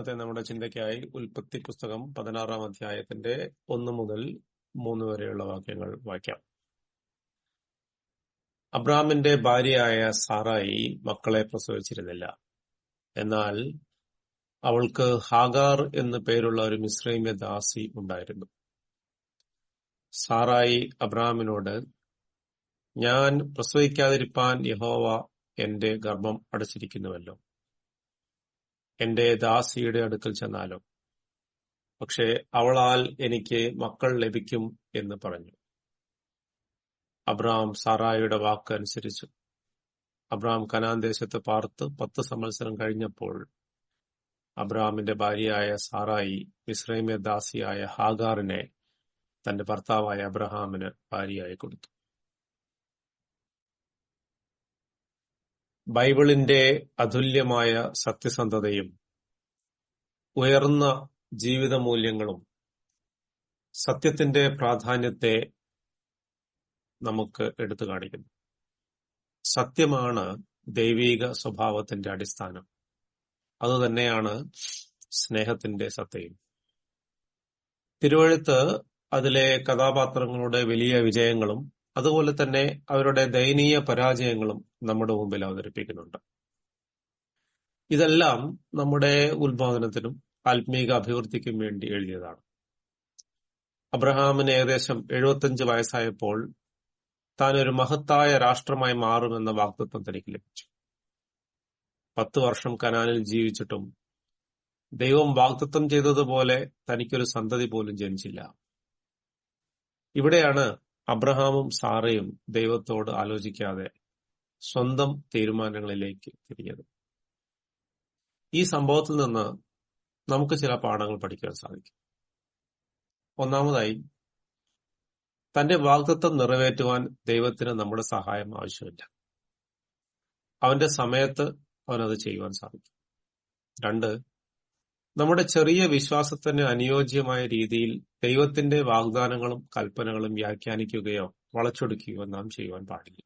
ഇന്നത്തെ നമ്മുടെ ചിന്തയ്ക്കായി ഉൽപ്പത്തി പുസ്തകം പതിനാറാം അധ്യായത്തിന്റെ ഒന്ന് മുതൽ മൂന്ന് വരെയുള്ള വാക്യങ്ങൾ വായിക്കാം. അബ്രാമിന്റെ ഭാര്യയായ സാറായി മക്കളെ പ്രസവിച്ചിരുന്നില്ല. എന്നാൽ അവൾക്ക് ഹാഗാർ എന്നു പേരുള്ള ഒരു മിശ്രൈമ്യ ദാസി ഉണ്ടായിരുന്നു. സാറായി അബ്രാമിനോട് ഞാൻ പ്രസവിക്കാതിരിപ്പാൻ യഹോവ എന്റെ ഗർഭം അടച്ചിരിക്കുന്നുവല്ലോ. എന്റെ ദാസിയുടെ അടുക്കൽ ചെന്നാലോ? പക്ഷേ അവളാൽ എനിക്ക് മക്കൾ ലഭിക്കും എന്ന് പറഞ്ഞു. അബ്രാം സാറായിയുടെ വാക്ക് അനുസരിച്ചു. അബ്രാം കനാൻ ദേശത്ത് പാർത്ത് പത്ത് സംവത്സരം കഴിഞ്ഞപ്പോൾ അബ്രാമിന്റെ ഭാര്യയായ സാറായി മിശ്രൈമ്യ ദാസിയായ ഹാഗാറിനെ തന്റെ ഭർത്താവായ അബ്രഹാമിന് ഭാര്യയായി കൊടുത്തു. ബൈബിളിന്റെ അതുല്യമായ സത്യസന്ധതയും ഉയർന്ന ജീവിത മൂല്യങ്ങളും സത്യത്തിന്റെ പ്രാധാന്യത്തെ നമുക്ക് എടുത്തു കാണിക്കുന്നു. സത്യമാണ് ദൈവീക സ്വഭാവത്തിന്റെ അടിസ്ഥാനം. അതുതന്നെയാണ് സ്നേഹത്തിന്റെ സത്യയും തിരുവഴുത്ത് അതിലെ കഥാപാത്രങ്ങളുടെ വലിയ വിജയങ്ങളും അതുപോലെ തന്നെ അവരുടെ ദയനീയ പരാജയങ്ങളും നമ്മുടെ മുമ്പിൽ അവതരിപ്പിക്കുന്നുണ്ട്. ഇതെല്ലാം നമ്മുടെ ഉത്പാദനത്തിനും ആത്മീക അഭിവൃദ്ധിക്കും വേണ്ടി എഴുതിയതാണ്. അബ്രഹാമിന് ഏകദേശം എഴുപത്തഞ്ച് വയസ്സായപ്പോൾ താൻ ഒരു മഹത്തായ രാഷ്ട്രമായി മാറുമെന്ന വാക്തത്വം തനിക്ക് ലഭിച്ചു. പത്ത് വർഷം കനാനിൽ ജീവിച്ചിട്ടും ദൈവം വാഗ്ദത്തം ചെയ്തതുപോലെ തനിക്കൊരു സന്തതി പോലും ജനിച്ചില്ല. ഇവിടെയാണ് അബ്രഹാമും സാറയും ദൈവത്തോട് ആലോചിക്കാതെ സ്വന്തം തീരുമാനങ്ങളിലേക്ക് തിരിഞ്ഞത്. ഈ സംഭവത്തിൽ നിന്ന് നമുക്ക് ചില പാഠങ്ങൾ പഠിക്കാൻ സാധിക്കും. ഒന്നാമതായി തന്റെ വാഗ്ദത്വം നിറവേറ്റുവാൻ ദൈവത്തിന് നമ്മുടെ സഹായം ആവശ്യമില്ല. അവന്റെ സമയത്ത് അവനത് ചെയ്യുവാൻ സാധിക്കും. രണ്ട് നമ്മുടെ ചെറിയ വിശ്വാസത്തിന് അനുയോജ്യമായ രീതിയിൽ ദൈവത്തിന്റെ വാഗ്ദാനങ്ങളും കൽപ്പനകളും വ്യാഖ്യാനിക്കുകയോ വളച്ചൊടുക്കുകയോ നാം ചെയ്യുവാൻ പാടില്ല.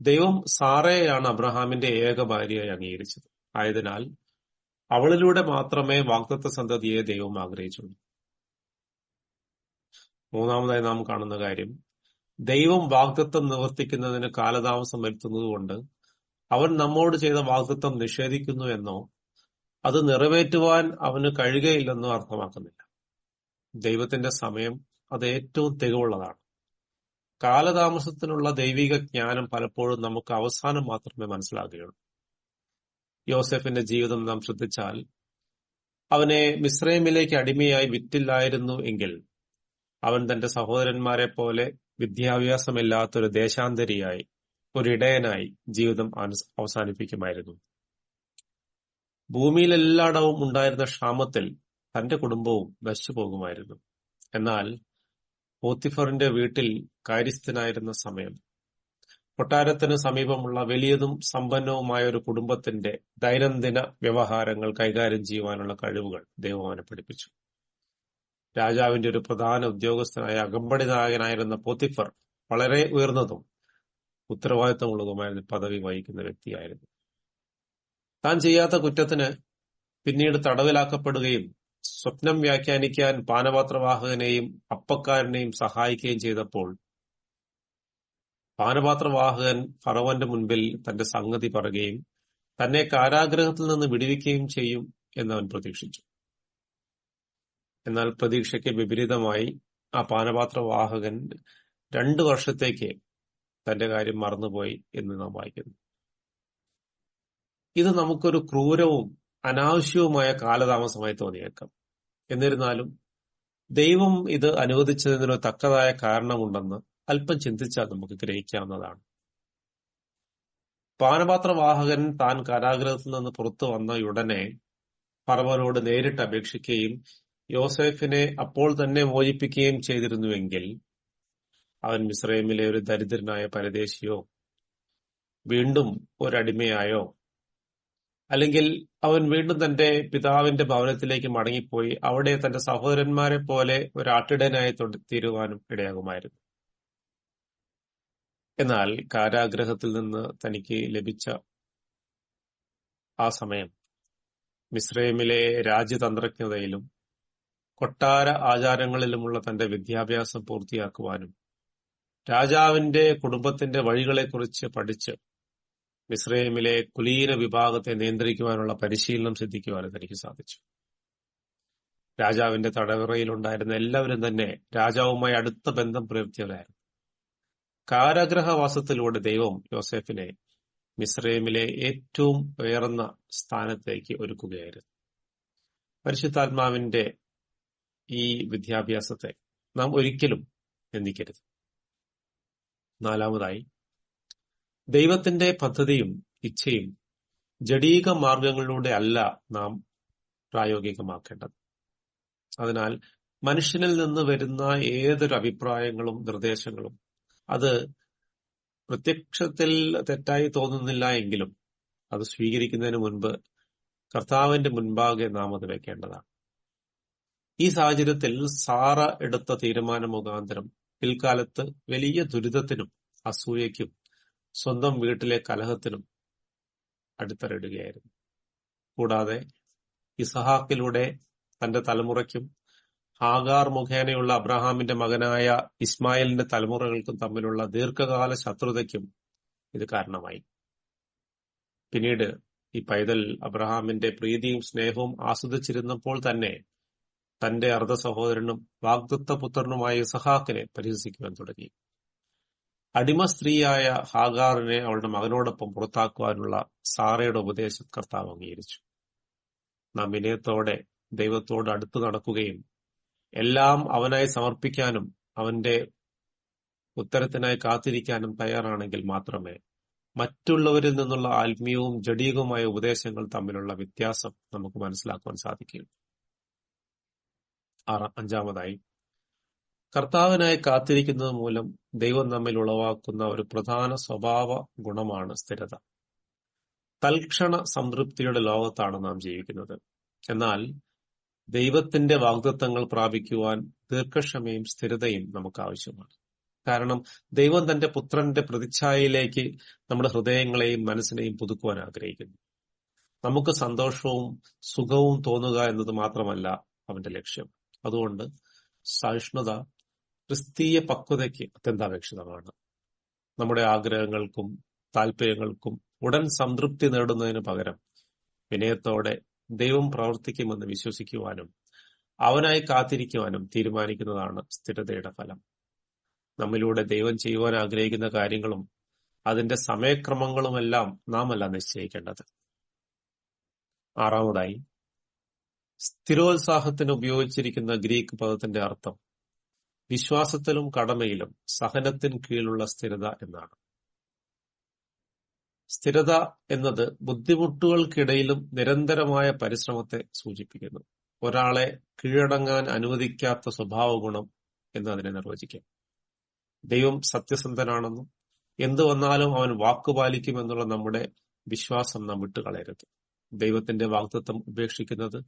ദൈവം സാറയെയാണ് അബ്രഹാമിന്റെ ഏക ഭാര്യയായി അംഗീകരിച്ചത്. ആയതിനാൽ അവളിലൂടെ മാത്രമേ വാഗ്ദത്ത സന്തതിയെ ദൈവം ആഗ്രഹിച്ചുള്ളൂ. മൂന്നാമതായി നാം കാണുന്ന കാര്യം ദൈവം വാഗ്ദത്വം നിവർത്തിക്കുന്നതിന് കാലതാമസം വരുത്തുന്നതുകൊണ്ട് അവൻ നമ്മോട് ചെയ്ത വാഗ്ദത്വം നിഷേധിക്കുന്നു എന്നോ അത് നിറവേറ്റുവാൻ അവന് കഴിയുകയില്ലെന്നും അർത്ഥമാക്കുന്നില്ല. ദൈവത്തിന്റെ സമയം അത് ഏറ്റവും തികവുള്ളതാണ്. കാലതാമസത്തിനുള്ള ദൈവിക ജ്ഞാനം പലപ്പോഴും നമുക്ക് അവസാനം മാത്രമേ മനസ്സിലാകുകയുള്ളൂ. യോസെഫിന്റെ ജീവിതം നാം ശ്രദ്ധിച്ചാൽ അവനെ മിശ്രൈമിലേക്ക് അടിമയായി വിറ്റില്ലായിരുന്നു എങ്കിൽ അവൻ തന്റെ സഹോദരന്മാരെ പോലെ വിദ്യാഭ്യാസമില്ലാത്തൊരു ദേശാന്തരിയായി ഒരിടയനായി ജീവിതം അവസാനിപ്പിക്കുമായിരുന്നു. ഭൂമിയിലെല്ലായിടവും ഉണ്ടായിരുന്ന ക്ഷാമത്തിൽ തന്റെ കുടുംബവും നശിച്ചു പോകുമായിരുന്നു എന്നാൽ പോത്തിഫറിന്റെ വീട്ടിൽ കാര്യസ്ഥനായിരുന്ന സമയം കൊട്ടാരത്തിന് സമീപമുള്ള വലിയതും സമ്പന്നവുമായ ഒരു കുടുംബത്തിന്റെ ദൈനംദിന വ്യവഹാരങ്ങൾ കൈകാര്യം ചെയ്യുവാനുള്ള കഴിവുകൾ ദൈവമാനെ പഠിപ്പിച്ചു. രാജാവിന്റെ ഒരു പ്രധാന ഉദ്യോഗസ്ഥനായ അകമ്പടി നായകനായിരുന്ന പോത്തിഫർ വളരെ ഉയർന്നതും ഉത്തരവാദിത്തമുള്ളതുമായ പദവി വഹിക്കുന്ന വ്യക്തിയായിരുന്നു. താൻ ചെയ്യാത്ത കുറ്റത്തിന് പിന്നീട് തടവിലാക്കപ്പെടുകയും സ്വപ്നം വ്യാഖ്യാനിക്കാൻ പാനപാത്രവാഹകനെയും അപ്പക്കാരനെയും സഹായിക്കുകയും ചെയ്തപ്പോൾ പാനപാത്രവാഹകൻ ഫറവന്റെ മുൻപിൽ തന്റെ സംഗതി പറയുകയും തന്നെ കാരാഗ്രഹത്തിൽ നിന്ന് വിടുവിക്കുകയും ചെയ്യും എന്നവൻ പ്രതീക്ഷിച്ചു. എന്നാൽ പ്രതീക്ഷയ്ക്ക് വിപരീതമായി ആ പാനപാത്രവാഹകൻ രണ്ടു വർഷത്തേക്ക് തന്റെ കാര്യം മറന്നുപോയി എന്ന് നാം വായിക്കുന്നു. ഇത് നമുക്കൊരു ക്രൂരവും അനാവശ്യവുമായ കാലതാമസമായി തോന്നിയേക്കാം. എന്നിരുന്നാലും ദൈവം ഇത് അനുവദിച്ചതിനൊരു തക്കതായ കാരണമുണ്ടെന്ന് അല്പം ചിന്തിച്ചാൽ നമുക്ക് ഗ്രഹിക്കാവുന്നതാണ്. പാനപാത്രവാഹകൻ താൻ കാരാഗ്രഹത്തിൽ നിന്ന് പുറത്തു വന്ന ഉടനെ പറവനോട് നേരിട്ട് അപേക്ഷിക്കുകയും യോസെഫിനെ അപ്പോൾ തന്നെ മോചിപ്പിക്കുകയും ചെയ്തിരുന്നുവെങ്കിൽ അവൻ മിസ്രൈമിലെ ഒരു ദരിദ്രനായ പരദേശിയോ വീണ്ടും ഒരടിമയായോ അല്ലെങ്കിൽ അവൻ വീണ്ടും തന്റെ പിതാവിന്റെ ഭവനത്തിലേക്ക് മടങ്ങിപ്പോയി അവിടെ തന്റെ സഹോദരന്മാരെ പോലെ ഒരാട്ടിടനായി തീരുവാനും ഇടയാകുമായിരുന്നു. എന്നാൽ കാരാഗ്രഹത്തിൽ നിന്ന് തനിക്ക് ലഭിച്ച ആ സമയം മിസ്രൈമിലെ രാജ്യതന്ത്രജ്ഞതയിലും കൊട്ടാര ആചാരങ്ങളിലുമുള്ള തന്റെ വിദ്യാഭ്യാസം പൂർത്തിയാക്കുവാനും രാജാവിന്റെ കുടുംബത്തിന്റെ വഴികളെക്കുറിച്ച് പഠിച്ച് മിസ്രൈമിലെ കുലീന വിഭാഗത്തെ നിയന്ത്രിക്കുവാനുള്ള പരിശീലനം സിദ്ധിക്കുവാനും തനിക്ക് സാധിച്ചു. രാജാവിന്റെ തടവറയിലുണ്ടായിരുന്ന എല്ലാവരും തന്നെ രാജാവുമായി അടുത്ത ബന്ധം പുലർത്തിയവരായിരുന്നു. കാരാഗ്രഹവാസത്തിലൂടെ ദൈവം യോസെഫിനെ മിസ്രൈമിലെ ഏറ്റവും ഉയർന്ന സ്ഥാനത്തേക്ക് ഒരുക്കുകയായിരുന്നു. പരിശുദ്ധാത്മാവിന്റെ ഈ വിദ്യാഭ്യാസത്തെ നാം ഒരിക്കലും നിന്ദിക്കരുത്. നാലാമതായി ദൈവത്തിന്റെ പദ്ധതിയും ഇച്ഛയും ജഡീക മാർഗങ്ങളിലൂടെ അല്ല നാം പ്രായോഗികമാക്കേണ്ടത്. അതിനാൽ മനുഷ്യനിൽ നിന്ന് വരുന്ന ഏതൊരു അഭിപ്രായങ്ങളും നിർദ്ദേശങ്ങളും അത് പ്രത്യക്ഷത്തിൽ തെറ്റായി തോന്നുന്നില്ല എങ്കിലും അത് സ്വീകരിക്കുന്നതിന് മുൻപ് കർത്താവിന്റെ മുൻപാകെ നാം അത് വെക്കേണ്ടതാണ്. ഈ സാഹചര്യത്തിൽ സാറ എടുത്ത തീരുമാന മുഖാന്തരം പിൽക്കാലത്ത് വലിയ ദുരിതത്തിനും അസൂയയ്ക്കും സ്വന്തം വീട്ടിലെ കലഹത്തിനും അടിത്തറയിടുകയായിരുന്നു. കൂടാതെ ഇസഹാക്കിലൂടെ തന്റെ തലമുറയ്ക്കും ആഗാർ മുഖേനയുള്ള അബ്രഹാമിന്റെ മകനായ ഇസ്മായിലിന്റെ തലമുറകൾക്കും തമ്മിലുള്ള ദീർഘകാല ശത്രുതയ്ക്കും ഇത് കാരണമായി. പിന്നീട് ഈ പൈതൽ അബ്രഹാമിന്റെ പ്രീതിയും സ്നേഹവും ആസ്വദിച്ചിരുന്നപ്പോൾ തന്നെ തന്റെ അർദ്ധ സഹോദരനും വാഗ്ദത്ത പുത്രനുമായ ഇസഹാക്കിനെ പരിഹസിക്കുവാൻ തുടങ്ങി. അടിമ സ്ത്രീയായ ഹാഗാറിനെ അവളുടെ മകനോടൊപ്പം പുറത്താക്കുവാനുള്ള സാറയുടെ ഉപദേശം കർത്താവ് അംഗീകരിച്ചു. നാം വിനയത്തോടെ ദൈവത്തോട് അടുത്ത് നടക്കുകയും എല്ലാം അവനായി സമർപ്പിക്കാനും അവന്റെ ഉത്തരത്തിനായി കാത്തിരിക്കാനും തയ്യാറാണെങ്കിൽ മാത്രമേ മറ്റുള്ളവരിൽ നിന്നുള്ള ആത്മീയവും ജഡീകവുമായ ഉപദേശങ്ങൾ തമ്മിലുള്ള വ്യത്യാസം നമുക്ക് മനസ്സിലാക്കുവാൻ സാധിക്കുകയുള്ളൂ. അഞ്ചാമതായി കർത്താവിനായി കാത്തിരിക്കുന്നത് മൂലം ദൈവം നമ്മിൽ ഉളവാക്കുന്ന ഒരു പ്രധാന സ്വഭാവ ഗുണമാണ് സ്ഥിരത. തൽക്ഷണ സംതൃപ്തിയുടെ ലോകത്താണ് നാം ജീവിക്കുന്നത്. എന്നാൽ ദൈവത്തിന്റെ വാഗ്ദത്വങ്ങൾ പ്രാപിക്കുവാൻ ദീർഘക്ഷമയും സ്ഥിരതയും നമുക്ക് ആവശ്യമാണ്. കാരണം ദൈവം തന്റെ പുത്രന്റെ പ്രതിച്ഛായയിലേക്ക് നമ്മുടെ ഹൃദയങ്ങളെയും മനസ്സിനെയും പുതുക്കുവാൻ ആഗ്രഹിക്കുന്നു. നമുക്ക് സന്തോഷവും സുഖവും തോന്നുക എന്നത് മാത്രമല്ല അവന്റെ ലക്ഷ്യം. അതുകൊണ്ട് സഹിഷ്ണുത ക്രിസ്തീയ പക്വതയ്ക്ക് അത്യന്താപേക്ഷിതമാണ്. നമ്മുടെ ആഗ്രഹങ്ങൾക്കും താല്പര്യങ്ങൾക്കും ഉടൻ സംതൃപ്തി നേടുന്നതിന് പകരം വിനയത്തോടെ ദൈവം പ്രവർത്തിക്കുമെന്ന് വിശ്വസിക്കുവാനും അവനായി കാത്തിരിക്കുവാനും തീരുമാനിക്കുന്നതാണ് സ്ഥിരതയുടെ ഫലം. നമ്മിലൂടെ ദൈവം ചെയ്യുവാൻ ആഗ്രഹിക്കുന്ന കാര്യങ്ങളും അതിന്റെ സമയക്രമങ്ങളുമെല്ലാം നാം അല്ല നിശ്ചയിക്കേണ്ടത്. ആറാമതായി സ്ഥിരോത്സാഹത്തിന് ഉപയോഗിച്ചിരിക്കുന്ന ഗ്രീക്ക് പദത്തിന്റെ അർത്ഥം വിശ്വാസത്തിലും കടമയിലും സഹനത്തിന് കീഴിലുള്ള സ്ഥിരത എന്നാണ്. സ്ഥിരത എന്നത് ബുദ്ധിമുട്ടുകൾക്കിടയിലും നിരന്തരമായ പരിശ്രമത്തെ സൂചിപ്പിക്കുന്നു. ഒരാളെ കീഴടങ്ങാൻ അനുവദിക്കാത്ത സ്വഭാവ ഗുണം എന്ന് അതിനെ നിർവചിക്കാം. ദൈവം സത്യസന്ധനാണെന്നും എന്തു വന്നാലും അവൻ വാക്കുപാലിക്കുമെന്നുള്ള നമ്മുടെ വിശ്വാസം നാം വിട്ടുകളയരുത്. ദൈവത്തിന്റെ വാഗ്ദത്വം ഉപേക്ഷിക്കുന്നത്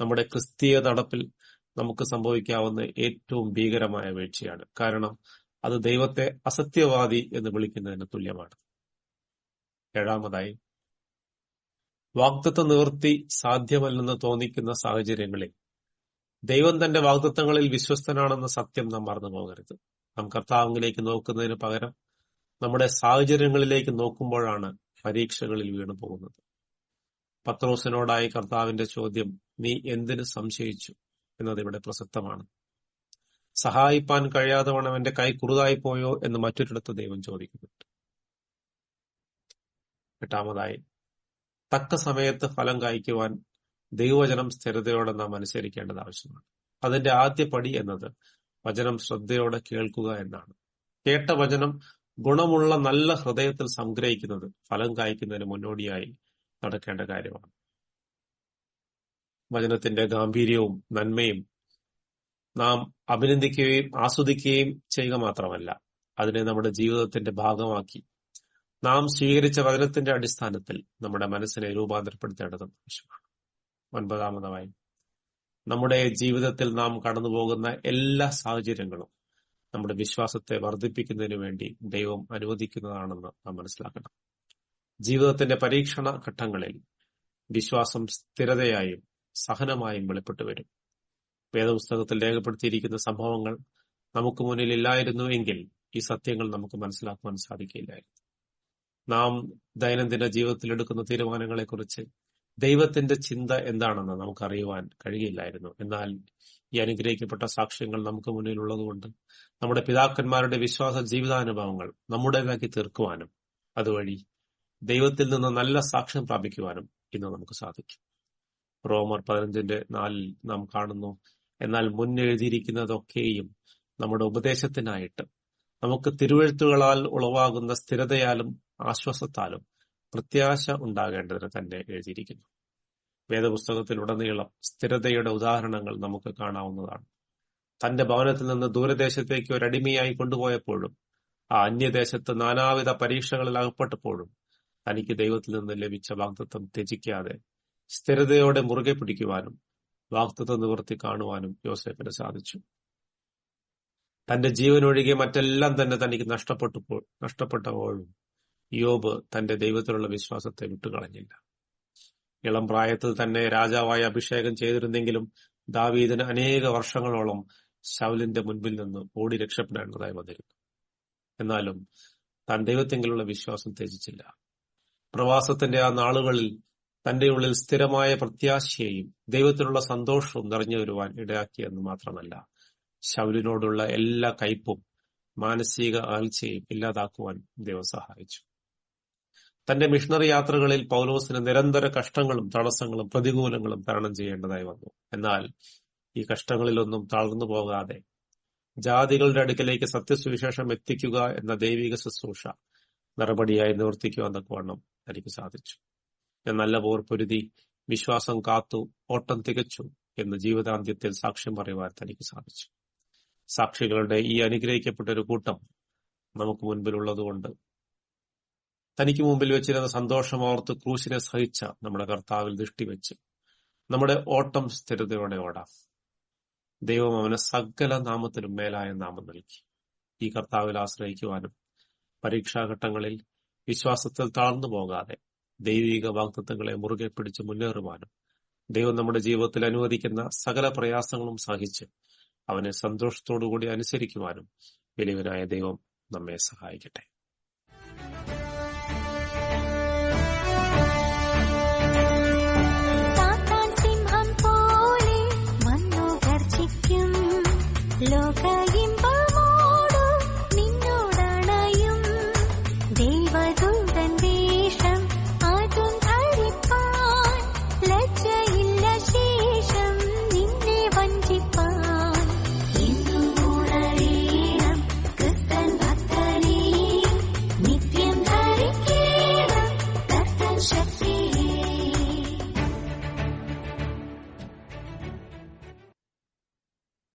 നമ്മുടെ ക്രിസ്തീയ നടപ്പിൽ നമുക്ക് സംഭവിക്കാവുന്ന ഏറ്റവും ഭീകരമായ വീഴ്ചയാണ്. കാരണം അത് ദൈവത്തെ അസത്യവാദി എന്ന് വിളിക്കുന്നതിന് തുല്യമാണ്. ഏഴാമതായി വാക്തത്വ നിവൃത്തി സാധ്യമല്ലെന്ന് തോന്നിക്കുന്ന സാഹചര്യങ്ങളിൽ ദൈവം തന്റെ വാക്തത്വങ്ങളിൽ വിശ്വസ്തനാണെന്ന സത്യം നാം മറന്നു പോകരുത്. നാം കർത്താവിലേക്ക് നോക്കുന്നതിന് പകരം നമ്മുടെ സാഹചര്യങ്ങളിലേക്ക് നോക്കുമ്പോഴാണ് പരീക്ഷകളിൽ വീണു പോകുന്നത്. പത്രോസിനോടായി കർത്താവിന്റെ ചോദ്യം നീ എന്തിനു സംശയിച്ചു? എന്നത് ഇവിടെ പ്രസക്തമാണ്. സഹായിപ്പാൻ കഴിയാതെ വണ്ണം എന്റെ കൈ കുറുതായി പോയോ എന്ന് മറ്റൊരിടത്ത് ദൈവം ചോദിക്കുന്നുണ്ട്. എട്ടാമതായി തക്ക സമയത്ത് ഫലം കായ്ക്കുവാൻ ദൈവവചനം സ്ഥിരതയോടെ നാം അനുസരിക്കേണ്ടത് ആവശ്യമാണ്. അതിന്റെ ആദ്യ പടി എന്നത് വചനം ശ്രദ്ധയോടെ കേൾക്കുക എന്നാണ്. കേട്ട വചനം ഗുണമുള്ള നല്ല ഹൃദയത്തിൽ സംഗ്രഹിക്കുന്നത് ഫലം കായ്ക്കുന്നതിന് മുന്നോടിയായി നടക്കേണ്ട കാര്യമാണ്. വചനത്തിന്റെ ഗാംഭീര്യവും നന്മയും നാം അഭിനന്ദിക്കുകയും ആസ്വദിക്കുകയും ചെയ്യുക മാത്രമല്ല അതിനെ നമ്മുടെ ജീവിതത്തിന്റെ ഭാഗമാക്കി. നാം സ്വീകരിച്ച വചനത്തിന്റെ അടിസ്ഥാനത്തിൽ നമ്മുടെ മനസ്സിനെ രൂപാന്തരപ്പെടുത്തേണ്ടതും ആവശ്യമാണ്. ഒൻപതാമതായി. നമ്മുടെ ജീവിതത്തിൽ നാം കടന്നുപോകുന്ന എല്ലാ സാഹചര്യങ്ങളും നമ്മുടെ വിശ്വാസത്തെ വർദ്ധിപ്പിക്കുന്നതിന് വേണ്ടി ദൈവം അനുവദിക്കുന്നതാണെന്ന് നാം മനസ്സിലാക്കണം. ജീവിതത്തിന്റെ പരീക്ഷണ ഘട്ടങ്ങളിൽ വിശ്വാസം സ്ഥിരതയായും സഹനമായും വെളിപ്പെട്ടു വരും. വേദപുസ്തകത്തിൽ രേഖപ്പെടുത്തിയിരിക്കുന്ന സംഭവങ്ങൾ നമുക്ക് മുന്നിൽ ഇല്ലായിരുന്നു എങ്കിൽ ഈ സത്യങ്ങൾ നമുക്ക് മനസ്സിലാക്കുവാൻ സാധിക്കില്ലായിരുന്നു നാം ദൈനംദിന ജീവിതത്തിൽ എടുക്കുന്ന തീരുമാനങ്ങളെക്കുറിച്ച് ദൈവത്തിന്റെ ചിന്ത എന്താണെന്ന് നമുക്ക് അറിയുവാൻ കഴിയില്ലായിരുന്നു എന്നാൽ ഈ അനുഗ്രഹിക്കപ്പെട്ട സാക്ഷ്യങ്ങൾ നമുക്ക് മുന്നിൽ ഉള്ളതുകൊണ്ട് നമ്മുടെ പിതാക്കന്മാരുടെ വിശ്വാസ ജീവിതാനുഭവങ്ങൾ നമ്മുടേതാക്കി തീർക്കുവാനും അതുവഴി ദൈവത്തിൽ നിന്ന് നല്ല സാക്ഷ്യം പ്രാപിക്കുവാനും ഇന്ന് നമുക്ക് സാധിക്കും. റോമർ പതിനഞ്ചിന്റെ നാലിൽ നാം കാണുന്നു. എന്നാൽ മുന്നെഴുതിയിരിക്കുന്നതൊക്കെയും നമ്മുടെ ഉപദേശത്തിനായിട്ട്. നമുക്ക് തിരുവഴുത്തുകളാൽ ഉളവാകുന്ന സ്ഥിരതയാലും ആശ്വാസത്താലും പ്രത്യാശ ഉണ്ടാകേണ്ടതിന് തന്നെ എഴുതിയിരിക്കുന്നു. വേദപുസ്തകത്തിലുടനീളം സ്ഥിരതയുടെ ഉദാഹരണങ്ങൾ നമുക്ക് കാണാവുന്നതാണ്. തന്റെ ഭവനത്തിൽ നിന്ന് ദൂരദേശത്തേക്ക് ഒരു അടിമയായി കൊണ്ടുപോയപ്പോഴും ആ അന്യദേശത്ത് നാനാവിധ പരീക്ഷകളിൽ അകപ്പെട്ടപ്പോഴും തനിക്ക് ദൈവത്തിൽ നിന്ന് ലഭിച്ച വാഗ്ദത്വം ത്യജിക്കാതെ സ്ഥിരതയോടെ മുറുകെ പിടിക്കുവാനും വാക്തത്വ നിവർത്തി കാണുവാനും യോസേഫിന് സാധിച്ചു. തന്റെ ജീവനൊഴികെ മറ്റെല്ലാം തന്നെ തനിക്ക് നഷ്ടപ്പെട്ടപ്പോൾ നഷ്ടപ്പെട്ടപ്പോഴും യോബ് തന്റെ ദൈവത്തിലുള്ള വിശ്വാസത്തെ വിട്ടുകളഞ്ഞില്ല. ഇളം പ്രായത്തിൽ തന്നെ രാജാവായി അഭിഷേകം ചെയ്തിരുന്നെങ്കിലും ദാവീദിന് അനേക വർഷങ്ങളോളം ശൗലിന്റെ മുൻപിൽ നിന്ന് ഓടി രക്ഷപ്പെടേണ്ടതായി വന്നിരുന്നു. എന്നാലും താൻ ദൈവത്തെങ്കിലുള്ള വിശ്വാസം ത്യജിച്ചില്ല. പ്രവാസത്തിന്റെ ആ നാളുകളിൽ തന്റെ ഉള്ളിൽ സ്ഥിരമായ പ്രത്യാശയെയും ദൈവത്തിലുള്ള സന്തോഷവും നിറഞ്ഞു വരുവാൻ ഇടയാക്കിയെന്ന് മാത്രമല്ല ശൗലിനോടുള്ള എല്ലാ കയ്പും മാനസിക ആഴ്ചയും ഇല്ലാതാക്കുവാൻ ദൈവം സഹായിച്ചു. തന്റെ മിഷണറി യാത്രകളിൽ പൗലോസിന് നിരന്തര കഷ്ടങ്ങളും തടസ്സങ്ങളും പ്രതികൂലങ്ങളും തരണം ചെയ്യേണ്ടതായി വന്നു. എന്നാൽ ഈ കഷ്ടങ്ങളിലൊന്നും തളർന്നു പോകാതെ ജാതികളുടെ അടുക്കലേക്ക് സത്യസുവിശേഷം എത്തിക്കുക എന്ന ദൈവിക ശുശ്രൂഷ നടപടിയായി നിവർത്തിക്കുവാൻ തക്കവണ്ണം തനിക്ക് സാധിച്ചു. നല്ല പോർ പൊരുതി വിശ്വാസം കാത്തു ഓട്ടം തികച്ചു എന്ന് ജീവിതാന്ത്യത്തിൽ സാക്ഷ്യം പറയുവാൻ തനിക്ക് സാധിച്ചു. സാക്ഷികളുടെ ഈ അനുഗ്രഹിക്കപ്പെട്ട ഒരു കൂട്ടം നമുക്ക് മുൻപിലുള്ളതുകൊണ്ട് തനിക്ക് മുമ്പിൽ വെച്ചിരുന്ന സന്തോഷം ഓർത്ത് ക്രൂശിനെ സഹിച്ച നമ്മുടെ കർത്താവിൽ ദൃഷ്ടി ദൃഷ്ടിവെച്ച് നമ്മുടെ ഓട്ടം സ്ഥിരതയോടെ ഓടാം. ദൈവം അവന് സകല നാമത്തിനും മേലായ നാമം നൽകി. ഈ കർത്താവിൽ ആശ്രയിക്കുവാനും പരീക്ഷാഘട്ടങ്ങളിൽ വിശ്വാസത്തിൽ താഴ്ന്നു പോകാതെ ദൈവിക വാഗ്ദത്തങ്ങളെ മുറുകെ പിടിച്ച് മുന്നേറുവാനും ദൈവം നമ്മുടെ ജീവിതത്തിൽ അനുവദിക്കുന്ന സകല പ്രയാസങ്ങളും സഹിച്ച് അവനെ സന്തോഷത്തോടുകൂടി അനുസരിക്കുവാനും വലിയവനായ ദൈവം നമ്മെ സഹായിക്കട്ടെ.